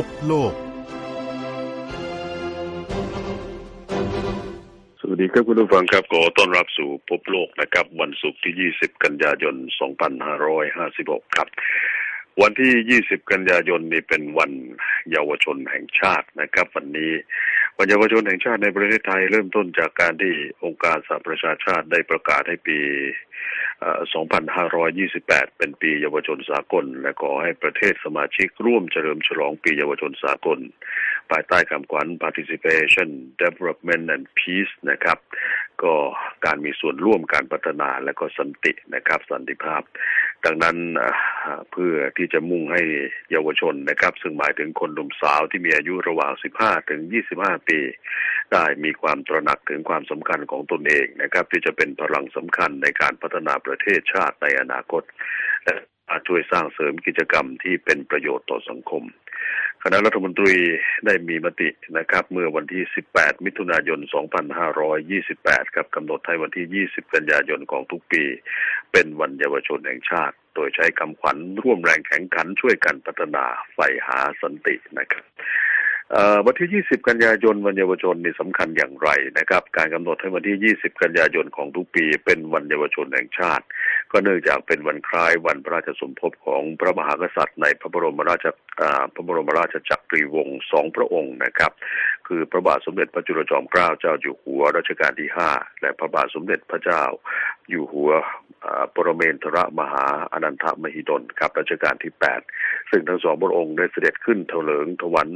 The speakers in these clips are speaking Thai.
พบโลก สวัสดีครับคุณผู้ฟังครับขอต้อนรับสู่พบโลกนะครับ วันศุกร์ที่ 20 กันยายน 2556 ครับ วันที่ 20 กันยายนนี่เป็นวันเยาวชนแห่งชาตินะครับ วันนี้วันเยาวชนแห่งชาติในประเทศไทยเริ่มต้นจากการที่องค์การสหประชาชาติได้ประกาศให้ปีเอ่อ 2528 เป็นปีเยาวชนสากล และขอให้ประเทศสมาชิกร่วมเฉลิมฉลองปีเยาวชนสากล ภายใต้คำขวัญ participation development and peace นะครับ ก็การมีส่วนร่วมการพัฒนาและก็สันตินะครับ สันติภาพ ดังนั้นเพื่อที่จะมุ่งให้เยาวชนนะครับ ซึ่งหมายถึงคนหนุ่มสาวที่มีอายุระหว่าง 15 ถึง 25 ปี ได้มีความตระหนักถึงความสำคัญของตนเองนะครับ ที่จะเป็นพลังสำคัญในการพัฒนาประประเทศชาติในอนาคต และช่วยสร้างเสริมกิจกรรมที่เป็นประโยชน์ต่อสังคม คณะรัฐมนตรีได้มีมตินะครับ เมื่อวันที่ 18 มิถุนายน 2528 ครับกำหนดให้วันที่ 20 กันยายนของทุกปี เป็นวันเยาวชนแห่งชาติ โดยใช้คำขวัญร่วมแรงแข่งขันช่วยกันพัฒนาใฝ่หาสันตินะครับ วันที่ 20 กันยายนวันเยาวชนนี่สำคัญอย่างไรนะครับ การกำหนดให้วันที่ 20 กันยายนของทุกปีเป็นวันเยาวชนแห่งชาติ ก็เนื่องจากเป็นวันคล้ายวันพระราชสมภพของพระมหากษัตริย์ ในพระบรมราชพระบรมราชจักรีวงศ์สองพระองค์นะครับ คือพระบาทสมเด็จพระจุลจอมเกล้าเจ้าอยู่หัวรัชกาลที่ห้าและพระบาทสมเด็จพระเจ้าอยู่หัว ปรเมนทรมหาอนันทมหิดลครับรัชกาลที่แปดซึ่งทั้งสองพระองค์ได้เสด็จขึ้นเถลิงถวัน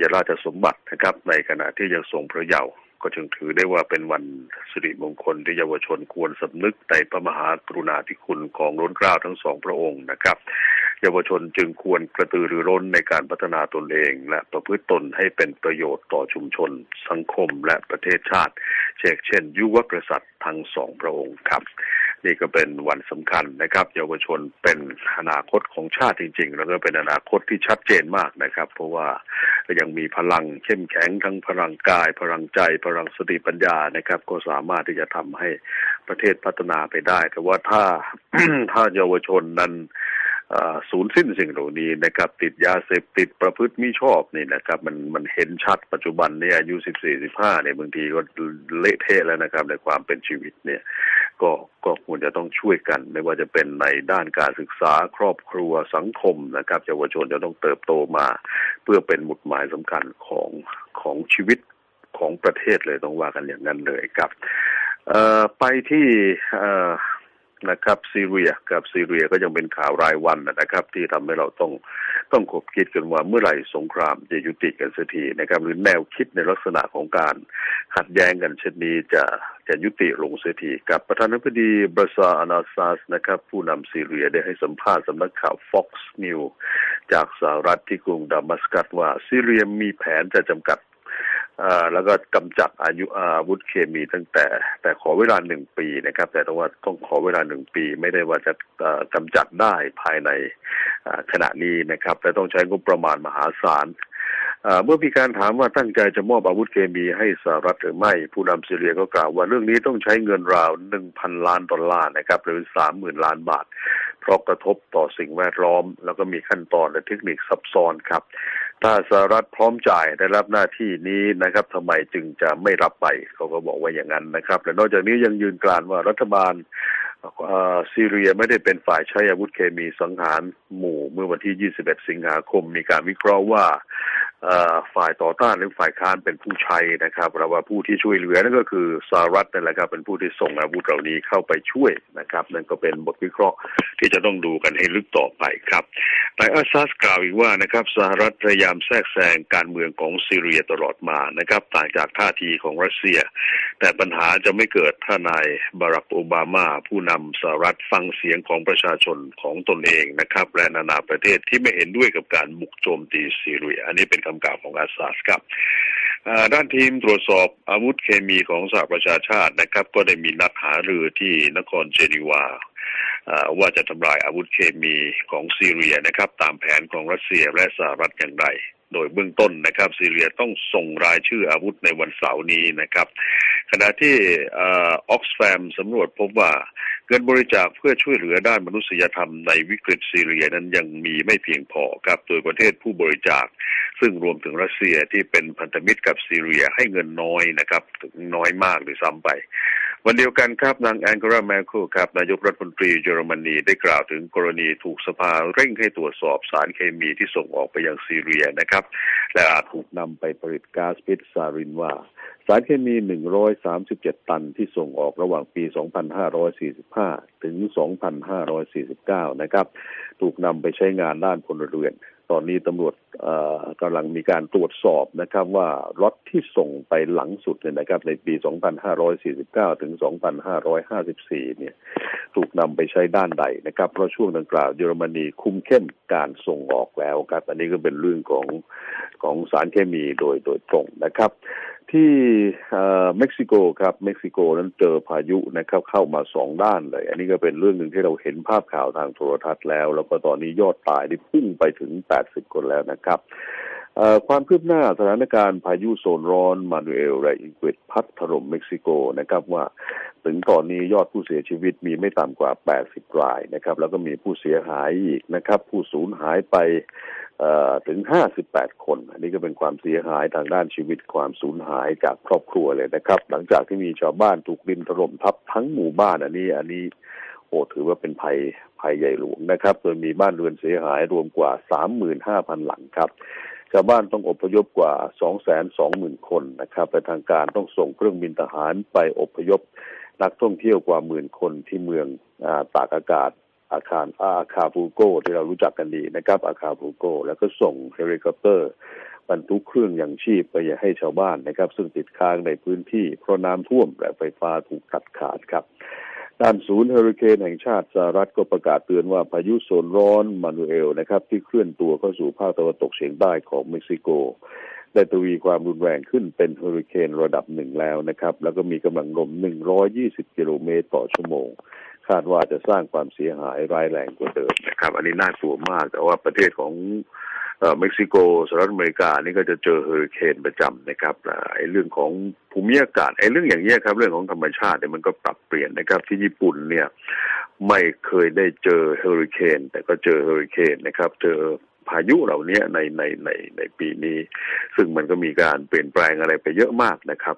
ยราชสมบัตินะครับในขณะที่ยังทรงพระเยาว์ก็จึงถือได้ว่าเป็นวันสิริมงคลที่เยาวชนควรสำนึกในพระมหากรุณาธิคุณของล้นเกล้าทั้งสองพระองค์นะครับ เยาวชนจึงควรกระตือรือร้นในการพัฒนาตนเอง และประพฤติตนให้เป็นประโยชน์ต่อชุมชน สังคมและประเทศชาติ เช่นเช่น ยุวกษัตริย์ทั้งสองพระองค์ครับ นี่ก็เป็นวันสำคัญนะครับ เยาวชนเป็นอนาคตของชาติจริง ๆ แล้วก็เป็นอนาคตที่ชัดเจนมากนะครับ เพราะว่ายังมีพลังเข้มแข็งทั้งพลังกาย พลังใจ พลังสติปัญญานะครับ ก็สามารถที่จะทำให้ประเทศพัฒนาไปได้ แต่ว่าถ้าถ้าเยาวชนนั้นสูญสิ้นสิ่งเหล่านี้นะครับ ติดยาเสพติดประพฤติมิชอบนี่นะครับ มันมันเห็นชัดปัจจุบันเนี่ยอายุสิบสี่สิบห้าเนี่ยบางทีก็เละเทะแล้วนะครับ ในความเป็นชีวิตเนี่ย ก็ก็ควรจะต้องช่วยกัน ไม่ว่าจะเป็นในด้านการศึกษาครอบครัวสังคมนะครับเยาวชนจะต้องเติบโตมา เพื่อเป็นหมุดหมายสำคัญของของชีวิตของประเทศเลยต้องว่ากันอย่างนั้นเลยครับไปที่ นะครับซีเรียกับซีเรียก็ยังเป็นข่าวรายวันนะครับ ที่ทำให้เราต้องต้องคบคิดกันว่าเมื่อไหร่สงครามจะยุติกันสักทีนะครับ หรือแนวคิดในลักษณะของการขัดแย้งกันเช่นนี้จะจะยุติลงเสียทีกับประธานาธิบดีบราซาอานาซัสนะครับ ผู้นำซีเรียได้ให้สัมภาษณ์สำนักข่าว Fox News จากสหรัฐที่กรุงดามัสกัสว่าซีเรียมีแผนจะจำกัด แล้วก็กำจัดอายุอาวุธเคมีตั้งแต่ แต่ขอเวลาหนึ่งปีนะครับ แต่ต้องว่าต้องขอเวลาหนึ่งปี ไม่ได้ว่าจะเอ่อกำจัดได้ภายในขณะนี้นะครับแต่ต้องใช้งบประมาณมหาศาลเมื่อมีการถามว่าตั้งใจจะมอบอาวุธเคมีให้สหรัฐหรือไม่ ผู้นำซีเรียก็กล่าวว่าเรื่องนี้ต้องใช้เงินราวหนึ่งพันล้านดอลลาร์นะครับหรือสามหมื่นล้านบาท เพราะกระทบต่อสิ่งแวดล้อม แล้วก็มีขั้นตอนและเทคนิคซับซ้อนครับ ถ้าสหรัฐพร้อมจ่ายได้รับหน้าที่นี้นะครับทำไมจึงจะไม่รับไปเขาก็บอกว่าอย่างนั้นนะครับ และนอกจากนี้ยังยืนกรานว่ารัฐบาลซีเรียไม่ได้เป็นฝ่ายใช้อาวุธเคมีสังหารหมู่เมื่อวันที่ 21 สิงหาคม มีการวิเคราะห์ว่า ฝ่ายต่อต้านหรือฝ่ายค้านเป็นผู้ใช้นะครับเราว่าผู้ที่ช่วยเหลือนั่นก็คือสหรัฐนั่นแหละครับเป็นผู้ที่ส่งอาวุธเหล่านี้เข้าไปช่วยนะครับ นั่นก็เป็นบทวิเคราะห์ที่จะต้องดูกันให้ลึกต่อไปครับนายอาซาสกล่าวอีกว่านะครับสหรัฐพยายามแทรกแซงการเมืองของซีเรียตลอดมานะครับ ต่างจากท่าทีของรัสเซีย แต่ปัญหาจะไม่เกิดถ้านายบารักโอบามาผู้นำสหรัฐฟังเสียงของประชาชนของตนเองนะครับ และนานาประเทศที่ไม่เห็นด้วยกับการบุกโจมตีซีเรีย อันนี้เป็นคำกล่าวของอาซาสครับด้านทีมตรวจสอบอาวุธเคมีของสหประชาชาตินะครับ ก็ได้มีนัดหารือที่นครเจนีวาอ่าว่าจะทำลายอาวุธเคมีของซีเรียนะครับ ตามแผนของรัสเซียและสหรัฐอย่างไร โดยเบื้องต้นนะครับ ซีเรียต้องส่งรายชื่ออาวุธในวันเสาร์นี้นะครับ ขณะที่ออกซแฟมสำรวจพบว่า เงินบริจาคเพื่อช่วยเหลือด้านมนุษยธรรมในวิกฤตซีเรียนั้นยังมีไม่เพียงพอครับโดยประเทศผู้บริจาค ซึ่งรวมถึงรัสเซียที่เป็นพันธมิตรกับซีเรียให้เงินน้อยนะครับถึงน้อยมากหรือซ้ำไป วันเดียวกันครับนางแองเกราแมคโคครับนายกรัฐมนตรีเยอรมนีได้กล่าวถึงกรณีถูกสภาเร่งให้ตรวจสอบสารเคมีที่ส่งออกไปยังซีเรียนะครับ และอาจถูกนำไปผลิตก๊าซพิษซารินว่า สารเคมี 137 ตันที่ส่งออกระหว่างปี 2545 ถึง 2549 นะครับ ถูกนำไปใช้งานด้านพลเรือน ตอนนี้ตำรวจกำลังมีการตรวจสอบนะครับว่ารถที่ส่งไปหลังสุดเนี่ยนะครับ ในปี 2549 ถึง 2554 เนี่ย ถูกนำไปใช้ด้านใดนะครับ เพราะช่วงดังกล่าวเยอรมนีคุมเข้มการส่งออกแล้วครับ อันนี้ก็เป็นเรื่องของของสารเคมีโดยโดยตรงนะครับ ที่เม็กซิโกครับเม็กซิโกนั้นเจอพายุนะครับเข้ามาสองด้านเลย อันนี้ก็เป็นเรื่องหนึ่งที่เราเห็นภาพข่าวทางโทรทัศน์แล้ว แล้วก็ตอนนี้ยอดตายได้พุ่งไปถึง 80 คนแล้วนะครับ ความคืบหน้าสถานการณ์พายุโซนร้อนมานูเอล และอิงกวิดพัดถล่มเม็กซิโกนะครับว่าถึงตอนนี้ยอดผู้เสียชีวิตมีไม่ต่ำกว่า 80 รายนะครับ แล้วก็มีผู้เสียหายอีกนะครับ ผู้สูญหายไปถึง 58 คน อันนี้ก็เป็นความเสียหายทางด้านชีวิตความสูญหายจากครอบครัวเลยนะครับ หลังจากที่มีชาวบ้านถูกดินถล่มทับทั้งหมู่บ้านอันนี้ อันนี้โอ้ถือว่าเป็นภัยภัยใหญ่หลวงนะครับ โดยมีบ้านเรือนเสียหายรวมกว่า 35,000 หลังครับ ชาวบ้านต้องอพยพกว่า 220,000 คนนะครับแต่ทางการต้องส่งเครื่องบินทหารไปอพยพนักท่องเที่ยวกว่าหมื่นคนที่เมืองอตากอากาศอาคารอาคาบูโกที่เรารู้จักกันดีนะครับ อาคาบูโก แล้วก็ส่งเฮลิคอปเตอร์บรรทุกเครื่องอยังชีพไปให้ชาวบ้านนะครับ ซึ่งติดค้างในพื้นที่เพราะน้ำท่วมและไฟฟ้าถูกตัดขาดครับ ด้านศูนย์เฮอริเคนแห่งชาติสหรัฐก็ประกาศเตือนว่าพายุโซนร้อนมานูเอลนะครับ ที่เคลื่อนตัวเข้าสู่ภาคตะวันตกเฉียงใต้ของเม็กซิโก ได้ทวีความรุนแรงขึ้นเป็นเฮอริเคนระดับหนึ่งแล้วนะครับ แล้วก็มีกำลังลม 120 กิโลเมตรต่อชั่วโมง คาดว่าจะสร้างความเสียหายร้ายแรงกว่าเดิมนะครับ อันนี้น่ากลัวมาก แต่ว่าประเทศของเม็กซิโกสหรัฐอเมริกานี่ก็จะเจอเฮอริเคนประจำนะครับไอ้เรื่องของภูมิอากาศไอ้เรื่องอย่างนี้ครับ เรื่องของธรรมชาติเนี่ยมันก็ปรับเปลี่ยนนะครับ ที่ญี่ปุ่นเนี่ยไม่เคยได้เจอเฮอริเคนแต่ก็เจอเฮอริเคนนะครับ เจอพายุเหล่านี้ในในในในปีนี้ ซึ่งมันก็มีการเปลี่ยนแปลงอะไรไปเยอะมากนะครับ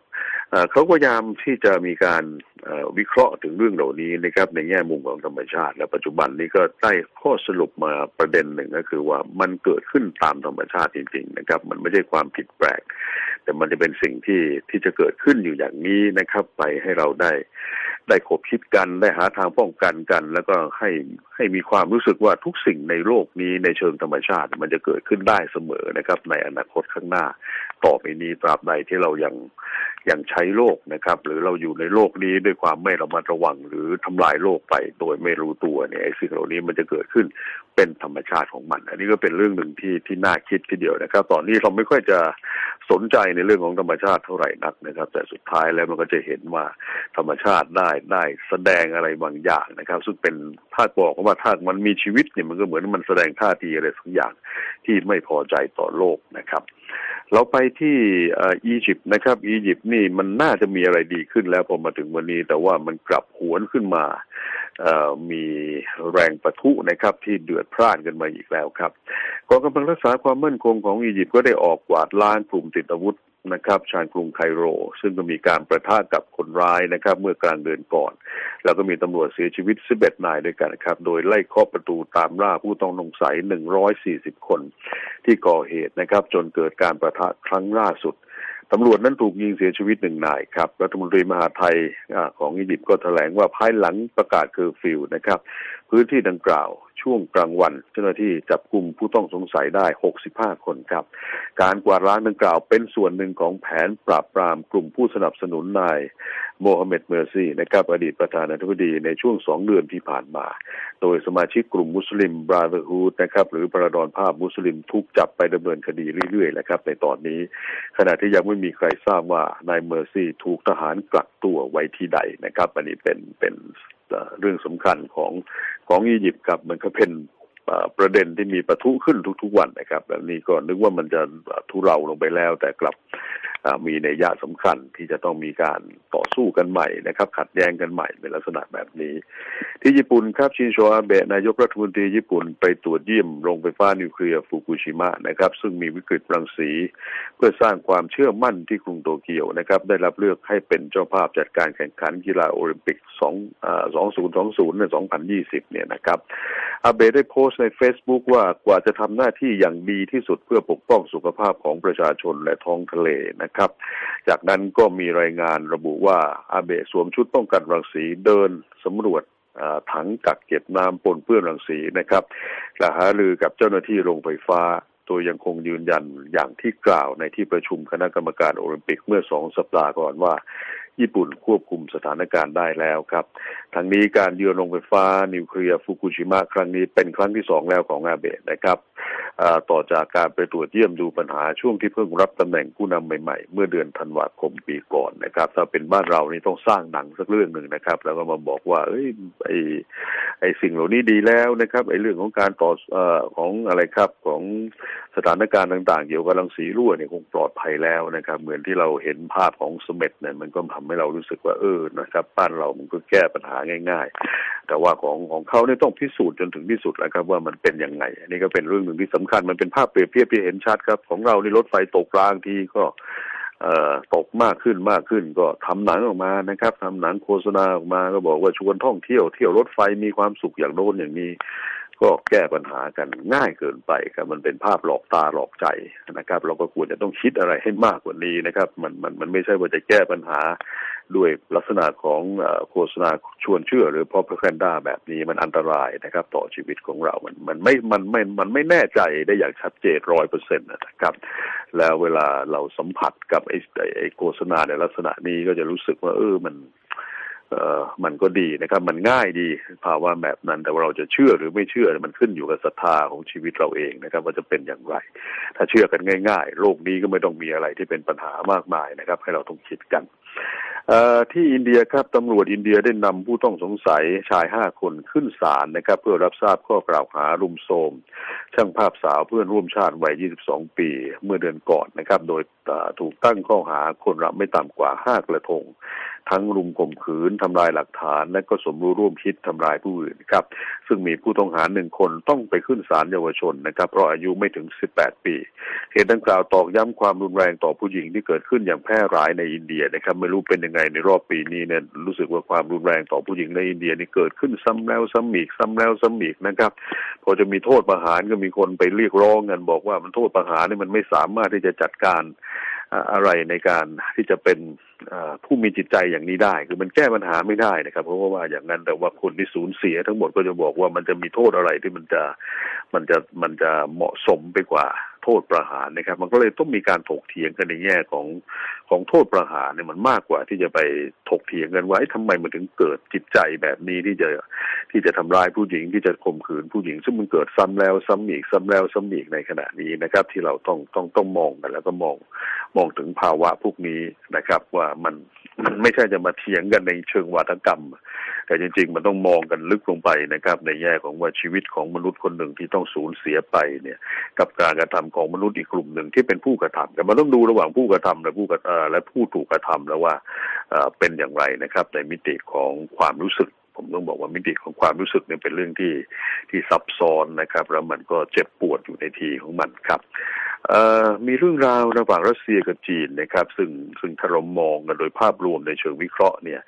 เขาพยายามที่จะมีการวิเคราะห์ถึงเรื่องเหล่านี้นะครับในแง่มุมของธรรมชาติ และปัจจุบันนี้ก็ได้ข้อสรุปมาประเด็นหนึ่งก็คือว่ามันเกิดขึ้นตามธรรมชาติจริง ๆ นะครับ มันไม่ใช่ความผิดแปลก แต่มันจะเป็นสิ่งที่ที่จะเกิดขึ้นอยู่อย่างนี้นะครับ ไปให้เราได้ได้คบคิดกันได้หาทางป้องกันกัน แล้วก็ให้ให้มีความรู้สึกว่าทุกสิ่งในโลกนี้ในเชิงธรรมชาติ มันจะเกิดขึ้นได้เสมอนะครับ ในอนาคตข้างหน้า ต่อไปนี้ตราบใดที่เรายัง อยังใช้โลกนะครับ หรือเราอยู่ในโลกนี้ด้วยความไม่ระมัดระวัง หรือทำลายโลกไปโดยไม่รู้ตัวเนี่ยไอ้สิ่งเหล่านี้มันจะเกิดขึ้นเป็นธรรมชาติของมัน อันนี้ก็เป็นเรื่องหนึ่งที่ที่น่าคิดทีเดียวนะครับ ตอนนี้เราไม่ค่อยจะสนใจในเรื่องของธรรมชาติเท่าไหร่นักนะครับ แต่สุดท้ายแล้วมันก็จะเห็นว่าธรรมชาติได้ได้แสดงอะไรบางอย่างนะครับ ซึ่งเป็นถ้าบอกว่าถ้ามันมีชีวิตเนี่ยมันก็เหมือนมันแสดงท่าทีอะไรสักอย่างที่ไม่พอใจต่อโลกนะครับเราไปที่อียิปต์นะครับ อียิปต์นี่มันน่าจะมีอะไรดีขึ้นแล้วพอมาถึงวันนี้ แต่ว่ามันกลับหวนขึ้นมามีแรงประทุนะครับ ที่เดือดพร่านกันมาอีกแล้วครับกองกำลังรักษาความมั่นคงของอียิปต์ก็ได้ออกกวาดล้างกลุ่มติดอาวุธนะครับชานกรุงไคโร ซึ่งก็มีการประทะกับคนร้ายนะครับ เมื่อกลางเดือนก่อน แล้วก็มีตำรวจเสียชีวิต 11 นายด้วยกันนะครับ โดยไล่เคาะประตูตามล่าผู้ต้องสงสัย 140 คน ที่ก่อเหตุนะครับ จนเกิดการประทะครั้งล่าสุดตำรวจนั้นถูกยิงเสียชีวิตหนึ่งนายครับ รัฐมนตรีมหาไทยของอียิปต์ก็แถลงว่าภายหลังประกาศเคอร์ฟิวนะครับ พื้นที่ดังกล่าวช่วงกลางวัน เจ้าหน้าที่จับกลุ่มผู้ต้องสงสัยได้ 65 คนครับ การกวาดล้างดังกล่าวเป็นส่วนหนึ่งของแผนปราบปรามกลุ่มผู้สนับสนุนนาย โมฮัมเหม็ดเมอร์ซีนะครับอดีตประธานาธิบดีในช่วงสองเดือนที่ผ่านมา โดยสมาชิกกลุ่มมุสลิมบราเธอร์ฮูดนะครับหรือประดอนภาพมุสลิมทุกจับไปดำเนินคดีเรื่อยๆแหละครับในตอนนี้ ขณะที่ยังไม่มีใครทราบว่านายเมอร์ซีถูกทหารกักตัวไว้ที่ใดนะครับอันนี้เป็นเป็นเรื่องสำคัญของของอียิปต์ครับมันก็เป็นประเด็นที่มีประทุขึ้นทุกๆวันนะครับแบบนี้ก็นึกว่ามันจะทุเราลงไปแล้วแต่กลับ มีในยะสำคัญที่จะต้องมีการต่อสู้กันใหม่นะครับ ขัดแย้งกันใหม่ในลักษณะแบบนี้ ที่ญี่ปุ่นครับชินโซอาเบะนายกรัฐมนตรีญี่ปุ่นไปตรวจเยี่ยมโรงไฟฟ้านิวเคลียร์ฟุกุชิมะนะครับ ซึ่งมีวิกฤตรังสี เพื่อสร้างความเชื่อมั่นที่กรุงโตเกียวนะครับ ได้รับเลือกให้เป็นเจ้าภาพจัดการแข่งขันกีฬาโอลิมปิก2 2020ใน2020 เนี่ยนะครับอาเบะได้โพสต์ใน Facebook ว่ากว่าจะทำหน้าที่อย่างดีที่สุดเพื่อปกป้องสุขภาพของประชาชนและท้องทะเลนะครับจากนั้นก็มีรายงานระบุว่าอาเบะสวมชุดป้องกันรังสีเดินสำรวจถังกักเก็บน้ำปนเปื้อนรังสีนะครับและหารือกับเจ้าหน้าที่โรงไฟฟ้าตัวยังคงยืนยันอย่างที่กล่าวในที่ประชุมคณะกรรมการโอลิมปิกเมื่อสองสัปดาห์ก่อนว่า ญี่ปุ่นควบคุมสถานการณ์ได้แล้วครับทั้งนี้การยืนโรงไฟฟ้า นิวเคลียร์ฟุกุชิมะครั้งนี้เป็นครั้งที่สองแล้วของอาเบะนะครับต่อจากการไปตรวจเยี่ยมดูปัญหาช่วงที่เพิ่งรับตำแหน่งผู้นำใหม่ๆ เมื่อเดือนธันวาคมปีก่อนนะครับ ถ้าเป็นบ้านเรานี่ต้องสร้างหนังสักเรื่องหนึ่งนะครับ แล้วก็มาบอกว่า เอ้ยไอไอสิ่งเหล่านี้ดีแล้วนะครับไอเรื่องของการต่ออของอะไรครับของสถานการณ์ต่างๆ เกี่ยวกับรังสีรั่วเนี่ยคงปลอดภัยแล้วนะครับ เหมือนที่เราเห็นภาพของสมเด็จเนี่ยมันก็ทำให้เรารู้สึกว่าเออนะครับบ้านเรามันก็แก้ปัญหาง่าย ๆ แต่ว่าของของเขาเนี่ยต้องพิสูจน์จนถึงที่สุดแล้วครับว่ามันเป็นยังไงอันนี้ก็เป็นเรื่องหนึ่งที่สำคัญมันเป็นภาพเปรียบเทียบที่เห็นชัดครับ ของเรานี่รถไฟตกกลางทีก็ตกมากขึ้นมากขึ้นก็ทำหนังออกมานะครับทำหนังโฆษณาออกมาก็บอกว่าชวนท่องเที่ยวเที่ยวรถไฟมีความสุขอย่างโน้นอย่างนี้ก็แก้ปัญหากันง่ายเกินไปครับมันเป็นภาพหลอกตาหลอกใจนะครับ เราก็ควรจะต้องคิดอะไรให้มากกว่านี้นะครับ มันมันมันไม่ใช่ว่าจะแก้ปัญหา ด้วยลักษณะของโฆษณาชวนเชื่อ หรือพอพแคนด้าแบบนี้มันอันตรายนะครับ ต่อชีวิตของเรา มันมันไม่ มันไม่ มันไม่แน่ใจได้อย่างชัดเจนร้อยเปอร์เซ็นต์นะครับ แล้วเวลาเราสัมผัสกับไอ้ไอ้โฆษณาในลักษณะนี้ก็จะรู้สึกว่า เออมันเออมันก็ดีนะครับ มันง่ายดีภาวะแบบนั้น แต่ว่าเราจะเชื่อหรือไม่เชื่อ มันขึ้นอยู่กับศรัทธาของชีวิตเราเองนะครับ ว่าจะเป็นอย่างไร ถ้าเชื่อกันง่าย ๆ โลกนี้ก็ไม่ต้องมีอะไรที่เป็นปัญหามากมายนะครับ ให้เราต้องคิดกัน ที่อินเดียครับตำรวจอินเดียได้นำผู้ต้องสงสัยชายห้าคนขึ้นศาลนะครับ เพื่อรับทราบข้อกล่าวหารุมโทมช่างภาพสาวเพื่อนร่วมชาติวัย 22 ปี เมื่อเดือนก่อนนะครับ โดยถูกตั้งข้อหาคนรับไม่ต่ำกว่าห้ากระทง ทั้งรุมข่มขืนทำลายหลักฐาน และก็สมรู้ร่วมคิดทำลายผู้อื่นครับ ซึ่งมีผู้ต้องหาหนึ่งคนต้องไปขึ้นศาลเยาวชนนะครับ เพราะอายุไม่ถึง 18 ปี เหตุดังกล่าวตอกย้ำความรุนแรงต่อผู้หญิงที่เกิดขึ้นอย่างแพร่หลายในอินเดียนะครับไม่รู้เป็นยังไงในรอบปีนี้เนี่ยรู้สึกว่าความรุนแรงต่อผู้หญิงในอินเดียนี่เกิดขึ้นซ้ำแล้วซ้ำอีกซ้ำแล้วซ้ำอีกนะครับ พอจะมีโทษประหารก็มีคนไปเรียกร้องกันบอกว่ามันโทษประหารนี่มันไม่สามารถที่จะจัดการอะไรในการที่จะเป็นผู้มีจิตใจอย่างนี้ได้ คือมันแก้ปัญหาไม่ได้นะครับ เพราะว่าอย่างนั้นแต่ว่าคนที่สูญเสียทั้งหมดก็จะบอกว่ามันจะมีโทษอะไรที่มันจะมันจะมันจะเหมาะสมไปกว่า โทษประหารนะครับ มันก็เลยต้องมีการถกเถียงกันในแง่ของของโทษประหารเนี่ยมันมากกว่าที่จะไปถกเถียงกันว่าทำไมมันถึงเกิดจิตใจแบบนี้ที่จะที่จะทำร้ายผู้หญิงที่จะข่มขืนผู้หญิง ซึ่งมันเกิดซ้ำแล้วซ้ำอีกซ้ำแล้วซ้ำอีกในขณะนี้นะครับ ที่เราต้องต้องต้องมองกันแล้วก็มองมองถึงภาวะพวกนี้นะครับ ว่ามันมันไม่ใช่จะมาเถียงกันในเชิงวัฒกรรม แต่จริง ๆ มันต้องมองกันลึกลงไปนะครับ ในแง่ของว่าชีวิตของมนุษย์คนหนึ่งที่ต้องสูญเสียไปเนี่ย กับการกระทำของมนุษย์อีกกลุ่มหนึ่งที่เป็นผู้กระทำแต่มันต้องดูระหว่างผู้กระทำและผู้กระและผู้ถูกกระทำแล้วว่าเป็นอย่างไรนะครับ ในมิติของความรู้สึกผมต้องบอกว่ามิติของความรู้สึกเนี่ยเป็นเรื่องที่ที่ซับซ้อนนะครับ แล้วมันก็เจ็บปวดอยู่ในทีของมันครับ มีเรื่องราวระหว่างรัสเซียกับจีนนะครับ ซึ่งซึ่งถ้าเรามองกันโดยภาพรวมในเชิงวิเคราะห์เนี่ย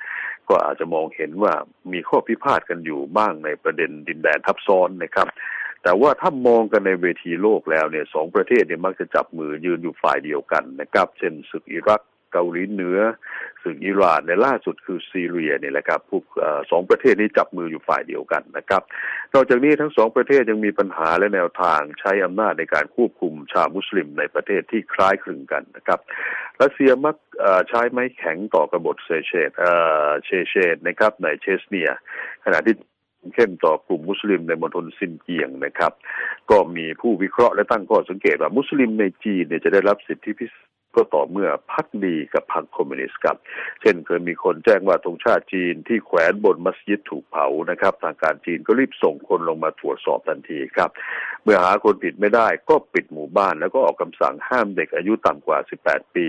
ก็อาจจะมองเห็นว่ามีข้อพิพาทกันอยู่บ้างในประเด็นดินแดนทับซ้อนนะครับ แต่ว่าถ้ามองกันในเวทีโลกแล้วเนี่ยสองประเทศเนี่ยมักจะจับมือยืนอยู่ฝ่ายเดียวกันนะครับ เช่นศึกอิรัก เกาหลีเหนือสึกอิหร่านในล่าสุดคือซีเรียนี่แหละครับพวกสองประเทศนี้จับมืออยู่ฝ่ายเดียวกันนะครับ นอกจากนี้ทั้งสองประเทศยังมีปัญหาและแนวทางใช้อำนาจในการควบคุมชาวมุสลิมในประเทศที่คล้ายคลึงกันนะครับรัสเซียมักใช้ไม้แข็งต่อกบฏเซเชตเชเชตนะครับในเชสเนีย ขณะที่เข้มต่อกลุ่มมุสลิมในมณฑลซินเกียงนะครับ ก็มีผู้วิเคราะห์และตั้งข้อสังเกตว่ามุสลิมในจีนเนี่ยจะได้รับสิทธิพิเศษ ก็ต่อเมื่อพักดีกับพรรคคอมมิวนิสต์ครับ เช่นเคยมีคนแจ้งว่าธงชาติจีนที่แขวนบนมัสยิดถูกเผานะครับ ทางการจีนก็รีบส่งคนลงมาตรวจสอบทันทีครับ เมื่อหาคนผิดไม่ได้ก็ปิดหมู่บ้าน แล้วก็ออกคำสั่งห้ามเด็กอายุต่ำกว่า 18 ปี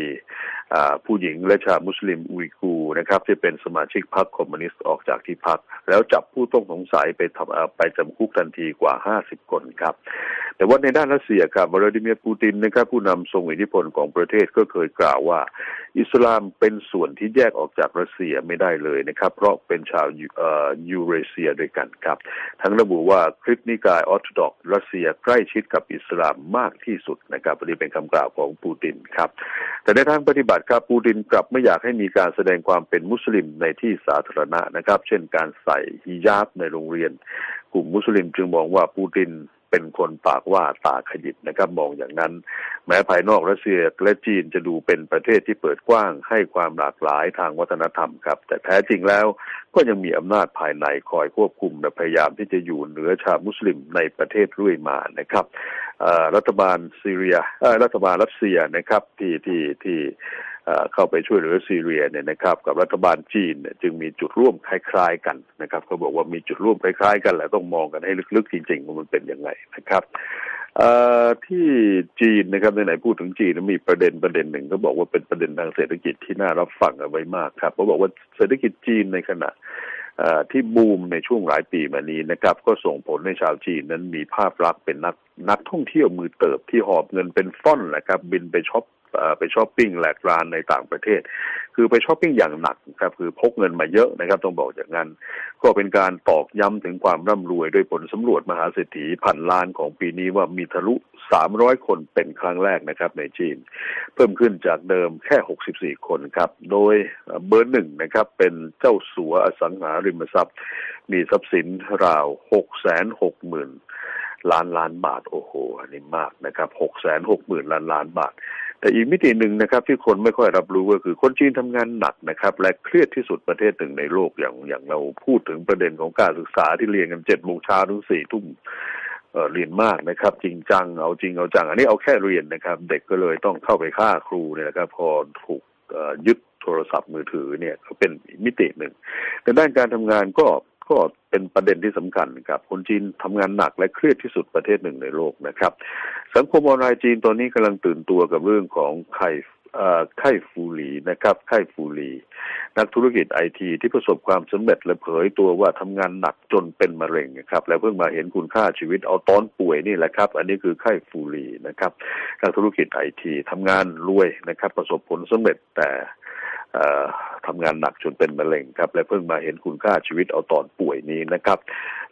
ผู้หญิงและชาวมุสลิมอุยกูนะครับที่เป็นสมาชิกพรรคคอมมิวนิสต์ออกจากที่พัก แล้วจับผู้ต้องสงสัยไปทำอ่าไปจำคุกทันทีกว่า 50 คนครับ แต่ว่าในด้านรัสเซียครับวลาดิเมียร์ปูตินนะครับผู้นำทรงอิทธิพลของประเทศก็เคยกล่าวว่า อิสลามเป็นส่วนที่แยกออกจากรัสเซียไม่ได้เลยนะครับ เพราะเป็นชาวยูเรเซียด้วยกันครับ ทั้งระบุว่าคริสต์นิกายออร์โธดอกรัสเซียใกล้ชิดกับอิสลามมากที่สุดนะครับนนี้เป็นคำกล่าวของปูตินครับ แต่ในทางปฏิบัติครับปูตินกลับไม่อยากให้มีการแสดงความเป็นมุสลิมในที่สาธารณะนะครับ เช่นการใส่ฮิญาบในโรงเรียน กลุ่มมุสลิมจึงมองว่าปูตินเป็นคนปากว่าตาขยิบนะครับมองอย่างนั้น แม้ภายนอกรัสเซียและจีนจะดูเป็นประเทศที่เปิดกว้างให้ความหลากหลายทางวัฒนธรรมครับ แต่แท้จริงแล้วก็ยังมีอำนาจภายในคอยควบคุมและพยายามที่จะอยู่เหนือชาวมุสลิมในประเทศรื่ยมานะครับรัฐบาลซีเรียรัฐบาลรัสเซียนะครับที่ที่ที่ เข้าไปช่วยเหลือซีเรียเนี่ยนะครับกับรัฐบาลจีนเนี่ยจึงมีจุดร่วมคล้ายๆกันนะครับเขาบอกว่ามีจุดร่วมคล้ายๆ กันแหละต้องมองกันให้ลึกๆจริงๆว่ามันเป็นยังไงนะครับที่จีนนะครับในไหนพูดถึงจีนมีประเด็นประเด็นหนึ่งก็บอกว่าเป็นประเด็นทางเศรษฐกิจที่น่ารับฟังเอาไว้มากครับเขาบอกว่าเศรษฐกิจจีนในขณะที่บูมในช่วงหลายปีมานี้นะครับ ก็ส่งผลให้ชาวจีนนั้นมีภาพลักษณ์เป็นนักนักท่องเที่ยวมือเติบที่หอบเงินเป็นฟ่อนแหละครับ บินไปช็อป ไปช้อปปิ้งแหลกรานในต่างประเทศ คือไปช้อปปิ้งอย่างหนักครับคือพกเงินมาเยอะนะครับต้องบอกอย่างนั้น ก็เป็นการตอกย้ำถึงความร่ำรวยด้วยผลสำรวจมหาเศรษฐีพันล้านของปีนี้ว่ามีทะลุ 300 คนเป็นครั้งแรกนะครับในจีน เพิ่มขึ้นจากเดิมแค่ 64 คนครับ โดยเบอร์หนึ่งนะครับเป็นเจ้าสัวอสังหาริมทรัพย์ มีทรัพย์สินราว 660,000ล้านล้านบาทโอ้โหอันนี้มากนะครับ660,000ล้านล้านบาท แต่อีกมิติหนึ่งนะครับ ที่คนไม่ค่อยรับรู้ก็คือคนจีนทำงานหนักนะครับ และเครียดที่สุดประเทศหนึ่งในโลกอย่างอย่างเราพูดถึงประเด็นของการศึกษาที่เรียนกันเจ็ดโมงเช้าถึงสี่ทุ่มเรียนมากนะครับ จริงจังเอาจริงเอาจัง อันนี้เอาแค่เรียนนะครับ เด็กก็เลยต้องเข้าไปฆ่าครูเนี่ยนะครับ พอถูกยึดโทรศัพท์มือถือเนี่ยก็เป็นมิติหนึ่งแต่ด้านการทำงานก็ ก็เป็นประเด็นที่สำคัญครับคนจีนทำงานหนักและเครียดที่สุดประเทศหนึ่งในโลกนะครับ สังคมออนไลน์จีนตอนนี้กำลังตื่นตัวกับเรื่องของไข่ไข้ฟูหลีนะครับไข้ฟูหลี นักธุรกิจไอทีที่ประสบความสำเร็จและเผยตัวว่าทำงานหนักจนเป็นมะเร็งนะครับ แล้วเพิ่งมาเห็นคุณค่าชีวิตเอาตอนป่วยนี่แหละครับ อันนี้คือไข้ฟูหลีนะครับนักธุรกิจไอทีทำงานรวยนะครับ ประสบผลสำเร็จแต่ ทำงานหนักจนเป็นมะเร็งครับ และเพิ่งมาเห็นคุณค่าชีวิตเอาตอนป่วยนี้นะครับ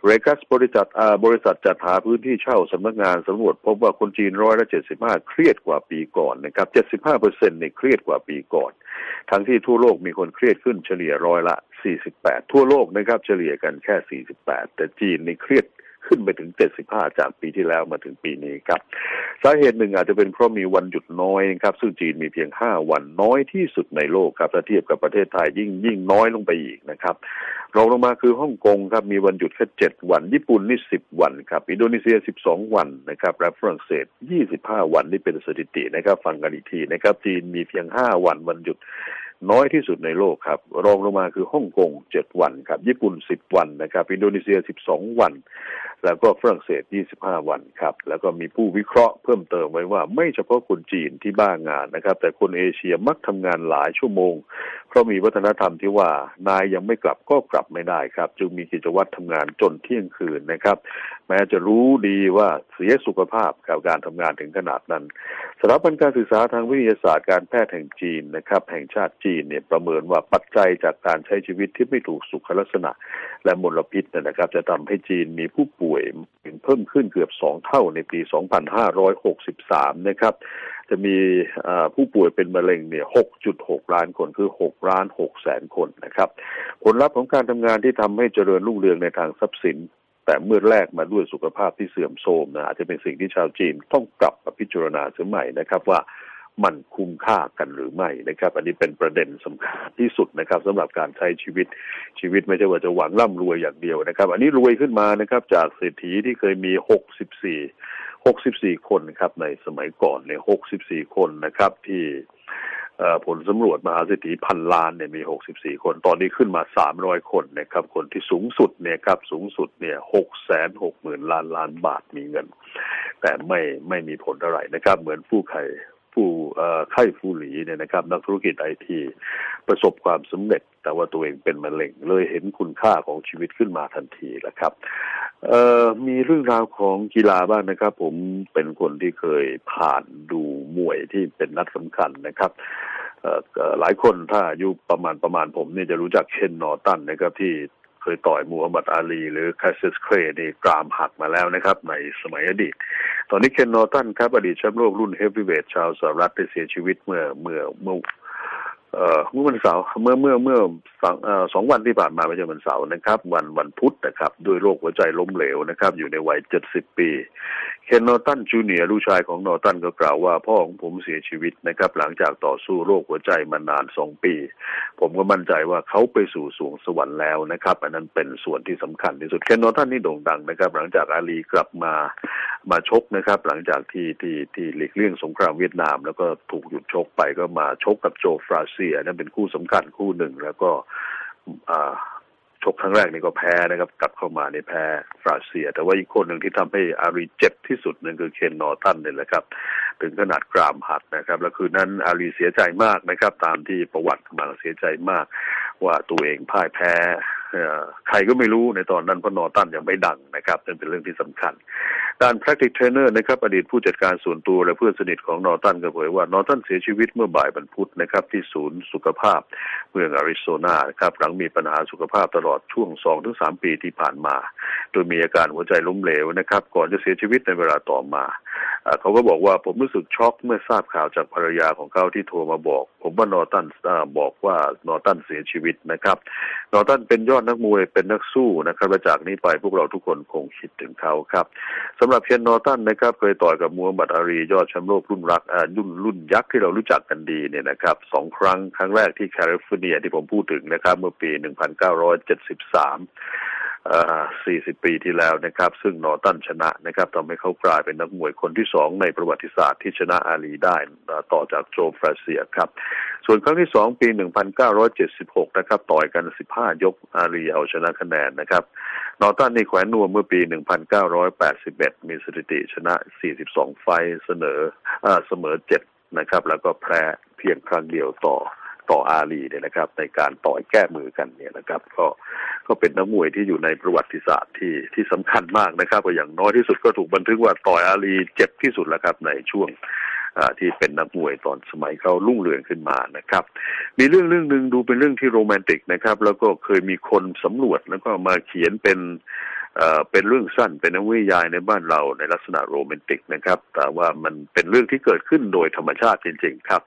เรกัสบริษัทบริษัทจัดหาพื้นที่เช่าสำนักงานสำรวจ พบว่าคนจีนร้อยละเจ็ดสิบห้าเครียดกว่าปีก่อนนะครับเจ็ดสิบห้าเปอร์เซ็นต์เนี่ยเครียดกว่าปีก่อน ทั้งที่ทั่วโลกมีคนเครียดขึ้นเฉลี่ยร้อยละสี่สิบแปดทั่วโลกนะครับ เฉลี่ยกันแค่สี่สิบแปดแต่จีนนี่เครียด ขึ้นไปถึง 75 จากปีที่แล้วมาถึงปีนี้ครับ สาเหตุหนึ่งอาจจะเป็นเพราะมีวันหยุดน้อยครับ ซึ่งจีนมีเพียง 5 วันน้อยที่สุดในโลกครับถ้าเทียบกับประเทศไทยยิ่งยิ่งน้อยลงไปอีกนะครับรองลงมาคือฮ่องกงครับมีวันหยุดแค่7วัน ญี่ปุ่นนี่10วันครับอินโดนีเซีย12วันนะครับและฝรั่งเศส25วันนี่เป็นสถิตินะครับ ฟังกันอีกทีนะครับจีนมีเพียง5วันวันหยุด น้อยที่สุดในโลกครับ รองลงมาคือฮ่องกงเจ็ดวันครับ ญี่ปุ่นสิบวันนะครับ อินโดนีเซียสิบสองวัน แล้วก็ฝรั่งเศสยี่สิบห้าวันครับ แล้วก็มีผู้วิเคราะห์เพิ่มเติมไว้ว่า ไม่เฉพาะคนจีนที่บ้างานนะครับ แต่คนเอเชียมักทำงานหลายชั่วโมง เพราะมีวัฒนธรรมที่ว่านายยังไม่กลับก็กลับไม่ได้ครับ จึงมีกิจวัตรทำงานจนเที่ยงคืนนะครับ แม้จะรู้ดีว่าเสียสุขภาพกับการทำงานถึงขนาดนั้นสถาบันการศึกษาทางวิทยาศาสตร์การแพทย์แห่งจีนนะครับ แห่งชาติจีนเนี่ยประเมินว่าปัจจัยจากการใช้ชีวิตที่ไม่ถูกสุขลักษณะ และมลพิษนยนะครับ จะทำให้จีนมีผู้ป่วยเพิ่มขึ้นเกือบสองเท่าในปี 2563 นะครับ จะมีผู้ป่วยเป็นมะเร็งเนี่ย 6.6 ล้านคนคือ 6 ล้าน 6 แสนคนนะครับ ผลลัพธ์ของการทำงานที่ทำให้เจริญรุ่งเรืองในทางทรัพย์สิน แต่เมื่อแรกมาด้วยสุขภาพที่เสื่อมโทรมนะอาจจะเป็นสิ่งที่ชาวจีนต้องกลับมาพิจารณาเสียใหม่นะครับว่ามันคุ้มค่ากันหรือไม่นะครับ อันนี้เป็นประเด็นสำคัญที่สุดนะครับสำหรับการใช้ชีวิตชีวิตไม่ใช่ว่าจะหวังร่ำรวยอย่างเดียวนะครับ อันนี้รวยขึ้นมานะครับ จากเศรษฐีที่เคยมี 64 64 คนครับในสมัยก่อนเนี่ย64 คนนะครับ ที่ผลสำรวจมหาเศรษฐีพันล้านเนี่ยมี 64 คน ตอนนี้ขึ้นมา 300 คนนะครับ คนที่สูงสุดเนี่ยครับ สูงสุดเนี่ย6แสน6หมื่นล้านล้านบาทมีเงิน แต่ไม่ไม่มีผลอะไรนะครับ เหมือนผู้ใครฟูเอ่อไข้ฟูหลีเนี่ยนะครับ นักธุรกิจไอที ประสบความสำเร็จ แต่ว่าตัวเองเป็นมะเร็งเลยเห็นคุณค่าของชีวิตขึ้นมาทันทีแหละครับมีเรื่องราวของกีฬาบ้างนะครับ ผมเป็นคนที่เคยผ่านดูมวยที่เป็นนัดสำคัญนะครับหลายคนถ้าอายุประมาณประมาณผมเนี่ยจะรู้จักเคนนอตันนะครับที่เคยต่อยมูฮัมหมัดอาลี หรือคาซิสเครนี่กรามหักมาแล้วนะครับ ในสมัยอดีต ตอนนี้เคนนอตันครับอดีตแชมป์โลกรุ่นเฮฟวีเวทชาวสหรัฐได้เสียชีวิตเมื่อเมื่อเมื่อ เอ่อเมื่อวันเสาร์เมื่อเมื่อเมื่อสองสองวันที่ผ่านมาไม่ใช่วันเสาร์นะครับ วันวันพุธนะครับด้วยโรคหัวใจล้มเหลวนะครับ อยู่ในวัยเจ็ดสิบปี เคนนอตันจูเนียร์ลูกชายของนอตันก็กล่าวว่า พ่อของผมเสียชีวิตนะครับ หลังจากต่อสู้โรคหัวใจมานานสองปี ผมก็มั่นใจว่าเขาไปสู่สวงสวรรค์แล้วนะครับ อันนั้นเป็นส่วนที่สำคัญที่สุดเคนนอตันนี่โด่งดังนะครับ หลังจากอาลีกลับมามาชกนะครับ หลังจากที่ที่ที่หลีกเลี่ยงสงครามเวียดนาม แล้วก็ถูกหยุดชกไปก็มาชกกับโจฟราเซียนั่นเป็นคู่สำคัญคู่หนึ่ง แล้วก็อชกครั้งแรกนี่ก็แพ้นะครับ กลับเข้ามาในแพ้ฟราเซีย แต่ว่าอีกคนหนึ่งที่ทำให้อารีเจ็บที่สุดนั่นคือเคนนอตันเนี่ยแหละครับ ถึงขนาดกรามหักนะครับ แล้วคืนนั้นอารีเสียใจมากนะครับ ตามที่ประวัติมาเสียใจมาก ว่าตัวเองพ่ายแพ้ใครก็ไม่รู้ในตอนนั้นพนอตันยังไม่ดังนะครับนั่นเป็นเรื่องที่สำคัญ ด้าน practice trainer นะครับอดีตผู้จัดการส่วนตัวและเพื่อนสนิทของนอตันก็เผยว่านอตันเสียชีวิตเมื่อบ่ายวันพุธนะครับที่ศูนย์สุขภาพเมืองอาริโซนาครับหลังมีปัญหาสุขภาพตลอดช่วง2-3ปีที่ผ่านมา โดยมีอาการหัวใจล้มเหลวนะครับ ก่อนจะเสียชีวิตในเวลาต่อมา เขาก็บอกว่าผมรู้สึกช็อกเมื่อทราบข่าวจากภรรยาของเขาที่โทรมาบอก ผมว่านอตันบอกว่านอตันเสียชีวิตนะครับ นอตันเป็นยอดนักมวยเป็นนักสู้นะครับและจากนี้ไปพวกเราทุกคนคงคิดถึงเขาครับสำหรับเคนนอตันนะครับ เคยต่อยกับมูฮัมหมัดอารียอดแชมป์โลกรุ่นรักรุ่นรุ่นยักษ์ที่เรารู้จักกันดีเนี่ยนะครับสองครั้งครั้งแรกที่แคลิฟอร์เนียที่ผมพูดถึงนะครับ เมื่อปี 1973เอ่อ 40 ปีที่แล้วนะครับ ซึ่งนอตันชนะนะครับทำให้เขากลายเป็นนักมวยคนที่สองในประวัติศาสตร์ที่ชนะอาลีได้ต่อจากโจฟราเซียครับ ส่วนครั้งที่สองปี 1976 นะครับ ต่อยกัน 15 ยกอาลีเอาชนะคะแนนนะครับ นอตันนี่แขวนนวมเมื่อปี 1981 มีสถิติชนะ 42 ไฟเสนออเสมอ 7 นะครับ แล้วก็แพ้เพียงครั้งเดียวต่อ ต่ออาลีเนี่ยนะครับ ในการต่อยแก้มือกันเนี่ยนะครับ ก็ก็เป็นนักมวยที่อยู่ในประวัติศาสตร์ที่ที่สำคัญมากนะครับก็อย่างน้อยที่สุดก็ถูกบันทึกว่าต่อยอาลีเจ็บที่สุดแล้วครับในช่วงอ่าที่เป็นนักมวยตอนสมัยเขารุ่งเรืองขึ้นมานะครับ มีเรื่องเรื่องหนึ่งดูเป็นเรื่องที่โรแมนติกนะครับ แล้วก็เคยมีคนสำรวจแล้วก็มาเขียนเป็น เอ่อเป็นเรื่องสั้นเป็นนวิยายในบ้านเราในลักษณะโรแมนติกนะครับ แต่ว่ามันเป็นเรื่องที่เกิดขึ้นโดยธรรมชาติจริง ๆ ครับ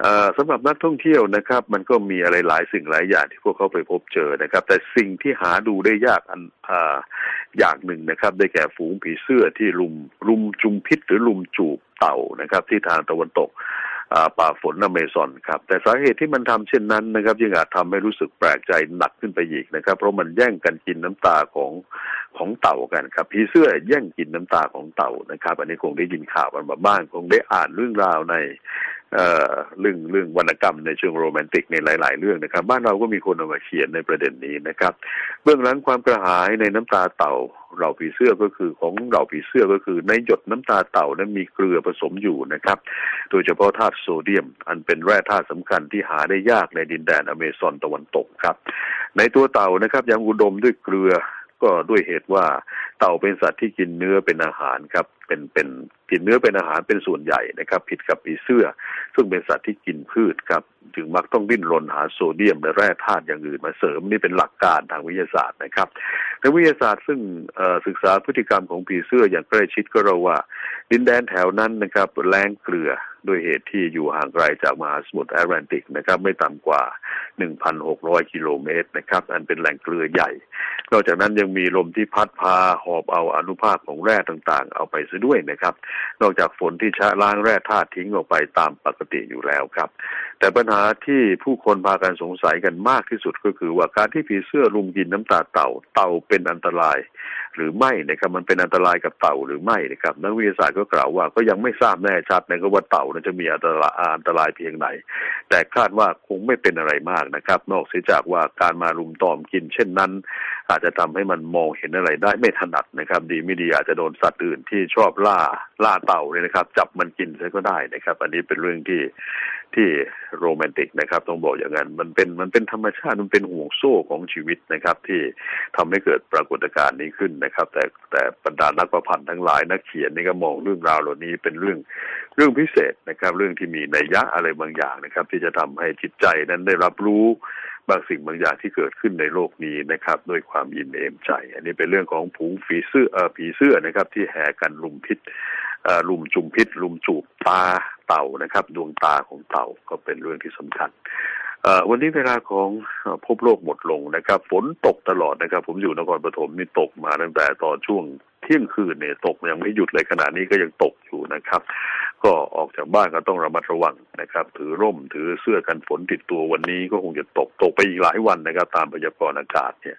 เอ่อสำหรับนักท่องเที่ยวนะครับ มันก็มีอะไรหลายสิ่งหลายอย่างที่พวกเขาไปพบเจอนะครับ แต่สิ่งที่หาดูได้ยากอันอ่าอย่างหนึ่งนะครับ ได้แก่ฝูงผีเสื้อที่ลุมลุมจุมพิษหรือลุมจูบเต่านะครับ ที่ทางตะวันตก ป่าฝนอเมซอนครับ แต่สาเหตุที่มันทำเช่นนั้นนะครับยังอาจทำให้รู้สึกแปลกใจหนักขึ้นไปอีกนะครับ เพราะมันแย่งกันกินน้ำตาของของเต่ากันครับผีเสื้อแย่งกินน้ำตาของเต่านะครับ อันนี้คงได้ยินข่าวกันมาบ้างคงได้อ่านเรื่องราวใน เอ่อเรื่องเรื่องวรรณกรรมในเชิงโรแมนติกในหลาย ๆ เรื่องนะครับ บ้านเราก็มีคนเอามาเขียนในประเด็นนี้นะครับ เบื้องหลังความกระหายในน้ำตาเต่าเหล่าผีเสื้อก็คือของเหล่าผีเสื้อก็คือในหยดน้ำตาเต่านั้นมีเกลือผสมอยู่นะครับ โดยเฉพาะธาตุโซเดียม อันเป็นแร่ธาตุสำคัญที่หาได้ยากในดินแดนอเมซอนตะวันตกครับ ในตัวเต่านะครับยังอุดมด้วยเกลือ ก็ด้วยเหตุว่าเต่าเป็นสัตว์ที่กินเนื้อเป็นอาหารครับเป็นเป็นกินเนื้อเป็นอาหารเป็นส่วนใหญ่นะครับ ผิดกับผีเสื้อ ซึ่งเป็นสัตว์ที่กินพืชครับ จึงมักต้องดิ้นรนหาโซเดียมและแร่ธาตุอย่างอื่นมาเสริมนี่เป็นหลักการทางวิทยาศาสตร์นะครับในวิทยาศาสตร์ซึ่งศึกษาพฤติกรรมของผีเสื้ออย่างใกล้ชิดก็เราว่า ดินแดนแถวนั้นนะครับแรงเกลือ ด้วยเหตุที่อยู่ห่างไกลจากมหาสมุทรแอตแลนติกนะครับไม่ต่ำกว่า 1,600 กิโลเมตรนะครับอันเป็นแหล่งเกลือใหญ่ นอกจากนั้นยังมีลมที่พัดพาหอบเอาอนุภาคของแร่ต่างๆ เอาไปซะด้วยนะครับ นอกจากฝนที่ชะล้างแร่ธาตุทิ้งออกไปตามปกติอยู่แล้วครับ แต่ปัญหาที่ผู้คนพากันสงสัยกันมากที่สุดก็คือว่าการที่ผีเสื้อลุมกินน้ำตาเต่าเต่าเป็นอันตราย หรือไม่นะครับมันเป็นอันตรายกับเต่าหรือไม่นะครับนักวิทยาศาสตร์ก็กล่าวว่าก็ยังไม่ทราบแน่ชัดนะครับว่าเต่านั้นจะมีอันตรายอันตรายเพียงไหน แต่คาดว่าคงไม่เป็นอะไรมากนะครับ นอกเสียจากว่าการมารุมตอมกิน เช่นนั้น อาจจะทำให้มันมองเห็นอะไรได้ไม่ถนัดนะครับ ดีไม่ดีอาจจะโดนสัตว์อื่นที่ชอบล่าล่าเต่าเนี่ยนะครับ จับมันกินซะก็ได้นะครับ อันนี้เป็นเรื่องที่ ที่โรแมนติกนะครับ ต้องบอกอย่างนั้นมันเป็นมันเป็นธรรมชาติมันเป็นห่วงโซ่ของชีวิตนะครับ ที่ทำให้เกิดปรากฏการณ์นี้ขึ้นนะครับ แต่แต่บรรดานักประพันธ์ทั้งหลายนักเขียนนี่ก็มองเรื่องราวเหล่านี้เป็นเรื่องเรื่องพิเศษนะครับ เรื่องที่มีนัยยะอะไรบางอย่างนะครับ ที่จะทำให้จิตใจนั้นได้รับรู้บางสิ่งบางอย่างที่เกิดขึ้นในโลกนี้นะครับ ด้วยความยินเอมใจ อันนี้เป็นเรื่องของผูงผีเสื้อเออผีเสื้อนะครับ ที่แห่กันลุมพิษอ่อลุมจุมพิษลุมจูบตา เต่านะครับ ดวงตาของเต่าก็เป็นเรื่องที่สำคัญวันนี้เวลาของพบโลกหมดลงนะครับ ฝนตกตลอดนะครับ ผมอยู่นครปฐมนี่ตกมาตั้งแต่ตอนช่วงเที่ยงคืนเนี่ยตกยังไม่หยุดเลยขณะนี้ก็ยังตกอยู่นะครับ ก็ออกจากบ้านก็ต้องระมัดระวังนะครับ ถือร่มถือเสื้อกันฝนติดตัววันนี้ก็คงจะตกตกไปอีกหลายวันนะครับ ตามพยากรณ์อากาศเนี่ย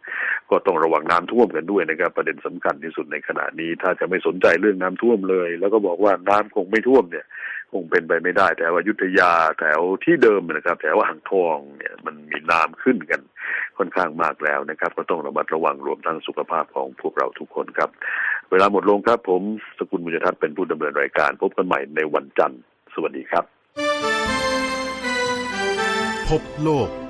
ก็ต้องระวังน้ำท่วมกันด้วยนะครับ ประเด็นสำคัญที่สุดในขณะนี้ ถ้าจะไม่สนใจเรื่องน้ำท่วมเลย แล้วก็บอกว่าน้ำคงไม่ท่วมเนี่ย คงเป็นไปไม่ได้ แต่ว่ายุทธยาแถวที่เดิมนะครับ แถวอ่างทองเนี่ยมันมีน้ำขึ้นกันค่อนข้างมากแล้วนะครับ ก็ต้องระมัดระวังรวมทั้งสุขภาพของพวกเราทุกคนครับ เวลาหมดลงครับ ผมสกุลมุญทัศน์เป็นผู้ดำเนินรายการ พบกันใหม่ในวันจันทร์ สวัสดีครับ พบโลก